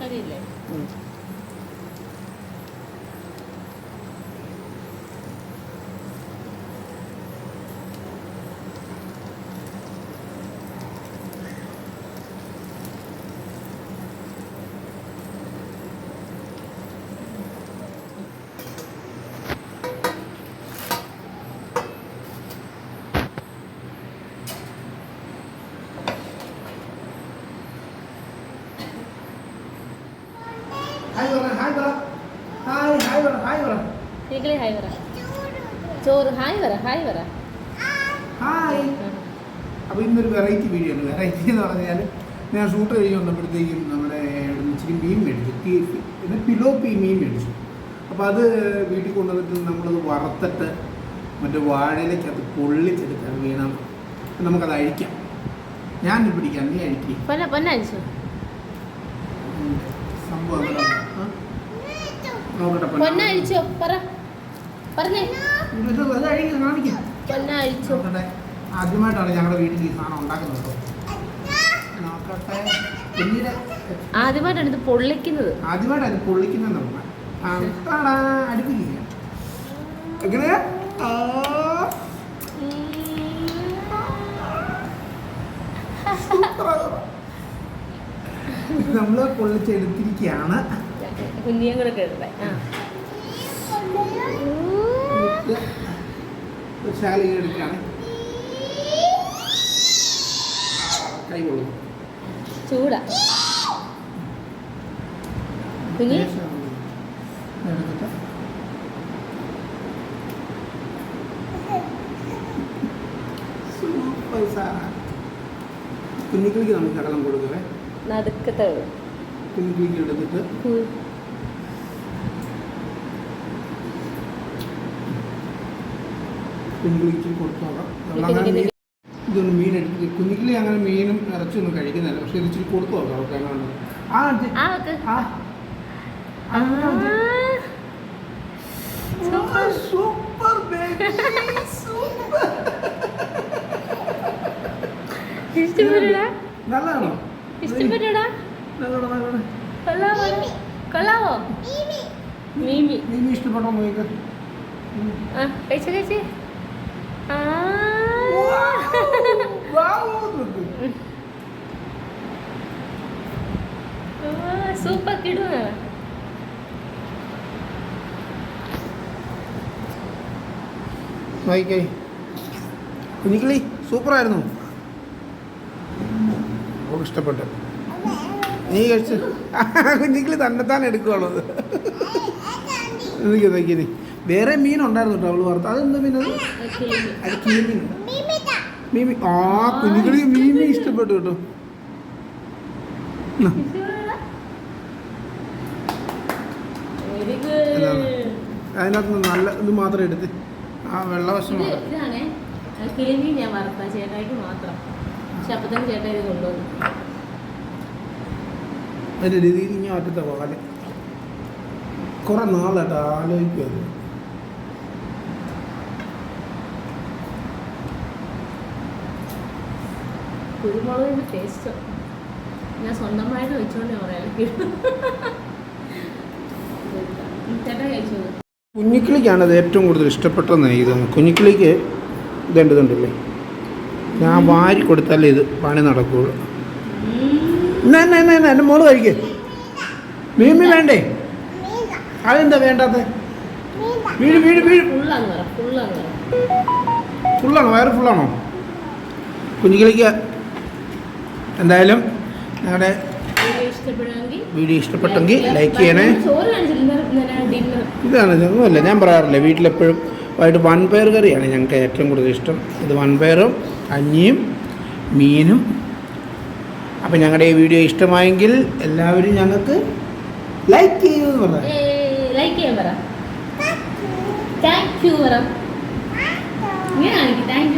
വഴിയില്ലേ hi പറ hi പറ hi hi പറ ഹായ് പറ നീക്കളി ഹായ് പറ ചോറ് ഹായ് പറ ഹായ് പറ ഹായ് അപ്പോൾ ഇന്നൊരു വെറൈറ്റി വീഡിയോ ആണ്. വെറൈറ്റി എന്ന് പറഞ്ഞാൽ ഞാൻ ഷൂട്ട് കഴിഞ്ഞ് വന്നപ്പോഴത്തേക്കും നമ്മുടെ ഇച്ചിരി മീൻ മേടിച്ചു. തീഫ് പിന്നെ പിലോപ്പി മീൻ മേടിച്ചു. അപ്പോൾ അത് വീട്ടിൽ കൊണ്ടുവന്നിട്ട് നമ്മളത് വറുത്തിട്ട് മറ്റേ വാഴയിലേക്കകത്ത് പൊള്ളിച്ചെടുക്കാൻ വീണം നമുക്കത് അഴിക്കാം. ഞാൻ പിടിക്കാം. നീ അഴിക്കും. പൊന്ന പൊന്നഴിച്ചു പറ. പറഞ്ഞേ. പൊന്നഴിച്ചോ ആദ്യമായിട്ടാണ് ഞങ്ങളുടെ വീട്ടിൽ ഈ സാധനം ഉണ്ടാക്കുന്നത് ആദ്യമായിട്ടാണ് ഇത് പൊള്ളിക്കുന്നത്. ആദ്യമായിട്ടാണ് ഇത് പൊള്ളിക്കുന്നത്. അടുപ്പിക്കുക അടുപ്പിക്കുക നമ്മൾ പൊള്ളിച്ചെടുത്തിരിക്കുകയാണ് കുഞ്ഞിയും കൂടെ കേട്ടെ എടുക്കുകയാണ്. കൈ ചൂടാ. കുഞ്ഞി? സൂപ്പർ സാ കുഞ്ഞിക്കിളിക്ക് നമുക്ക് കടലം കൊടുക്കവേ. നടുക്കത്തെ എടുത്തിട്ട് കുഞ്ഞിക്കിളിക്ക് കൊടുത്തു നോക്കാം നമ്മളങ്ങനെ മീൻ ഇതൊന്നും മീൻ എടുത്ത് കുഞ്ഞിക്കിളി അങ്ങനെ മീനും ഇറച്ചിയൊന്നും കഴിക്കുന്നില്ല. പക്ഷെ ഇതിച്ചിരി കൊടുത്തു നോക്കാം അവർക്ക് ആ. Super super. സൂപ്പർ നല്ലതാണോ? ഇഷ്ടപ്പെട്ടാ കൊള്ളാവോ കൊള്ളാവോ മീമി ഇഷ്ടപ്പെട്ടോ നോക്ക് ആ കഴിച്ച കഴിച്ചേ ആ. സൂപ്പർ കിടുന്ന നോക്കിക്കേ കുഞ്ഞിക്കിളി സൂപ്പറായിരുന്നു നമുക്ക് ഇഷ്ടപ്പെട്ടു. നീ കഴിച്ചു. കുഞ്ഞിക്കിളി തന്നെത്താൻ എടുക്കുവാണോ എനിക്ക് നോക്കിയത് വേറെ നീ വേറെ മീനുണ്ടായിരുന്നു കേട്ടോ അവൾ വറുത്ത് അതെന്താ മീൻ അത്? അത് കീമീൻ. മീമി. ആ കുഞ്ഞിക്കിളി മീമി ഇഷ്ടപ്പെട്ടു കേട്ടോ? അതിനകത്ത് നല്ല ഇത് മാത്രം എടുത്ത്. ആ വെള്ളവശം ഞാൻ ചേട്ടായിക്ക് മാത്രം. പക്ഷെ അപ്പൊ തന്നെ ചേട്ടായി ഇത് കൊണ്ടുവന്നു. അതിന്റെ രീതിയിൽ ഇനി ഒറ്റത്തെ പോകാൻ കുറെ നാളായിട്ട് ആലോചിക്കുക കുരുമുളകിന്റെ ടേസ്റ്റ് ഞാൻ സ്വന്തമായിട്ട് വെച്ചോണ്ടേ പറയാം ചേട്ടാ കഴിച്ചത് കുഞ്ഞിക്കിളിക്കാണ് അത് ഏറ്റവും കൂടുതൽ ഇഷ്ടപ്പെട്ടതെന്ന് എനിക്ക് തോന്നുന്നു. കുഞ്ഞിക്കിളിക്ക് ഇതുണ്ട് ഇതുണ്ടല്ലേ? ഞാൻ വാരി കൊടുത്താലേ ഇത് പണി നടക്കുകയുള്ളൂ എന്നാ എന്നാ എന്റെ മോൾ കഴിക്കേ. മീമി വേണ്ടേ? അതെന്താ വേണ്ടാത്ത? വീട് വീട് വീട്. ഫുള്ളാണോ? വയറ് ഫുള്ളാണോ? കുഞ്ഞിക്കളിക്ക എന്തായാലും ഞങ്ങളുടെ വീഡിയോ ഇഷ്ടപ്പെട്ടെങ്കിൽ ലൈക്ക് ചെയ്യണേ. ഇതാണ് ഒന്നുമല്ല ഞാൻ പറയാറില്ല വീട്ടിലെപ്പോഴും ആയിട്ട് വൻപയർ കറിയാണ് ഞങ്ങൾക്ക് ഏറ്റവും കൂടുതൽ ഇഷ്ടം. ഇത് വൻപയറും അഞ്ഞിയും മീനും. അപ്പോൾ ഞങ്ങളുടെ ഈ വീഡിയോ ഇഷ്ടമായെങ്കിൽ എല്ലാവരും ഞങ്ങൾക്ക് ലൈക്ക് ചെയ്യൂ എന്ന് പറഞ്ഞു ലൈക്ക് ചെയ്യാൻ പറ. Thank you thank you